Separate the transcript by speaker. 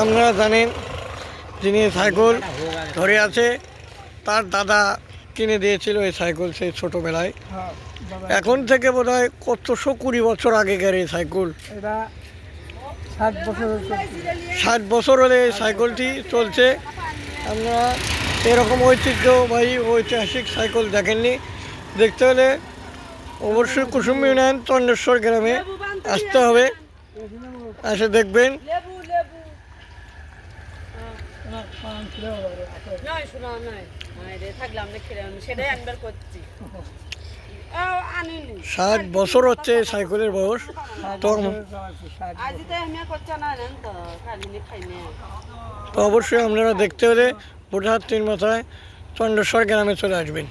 Speaker 1: আপনারা জানেন যিনি সাইকেল ধরে আছে তার দাদা কিনে দিয়েছিল এই সাইকেল সেই ছোটোবেলায়।
Speaker 2: হ্যাঁ
Speaker 1: এখন থেকে বোধ হয় কতশো কুড়ি বছর আগেকার এই সাইকেল?
Speaker 2: ষাট বছর
Speaker 1: ষাট বছর হলে এই সাইকেলটি চলছে। আমরা এরকম ঐতিহ্যবাহী ঐতিহাসিক সাইকেল দেখেননি। দেখতে হলে অবশ্যই কুসুম ইউনিয়ন চন্দ্রেশ্বর গ্রামে আসতে হবে। এসে দেখবেন।
Speaker 3: নয় শোনা নয় নয় রে থাকলাম দেখে সেটাই একবার করছি।
Speaker 1: ষাট বছর হচ্ছে সাইকেলের বয়স। তো অবশ্যই আপনারা দেখতে হলে বোটাহাট তিন মাথায় চন্দ্রস্বর গ্রামে চলে আসবেন।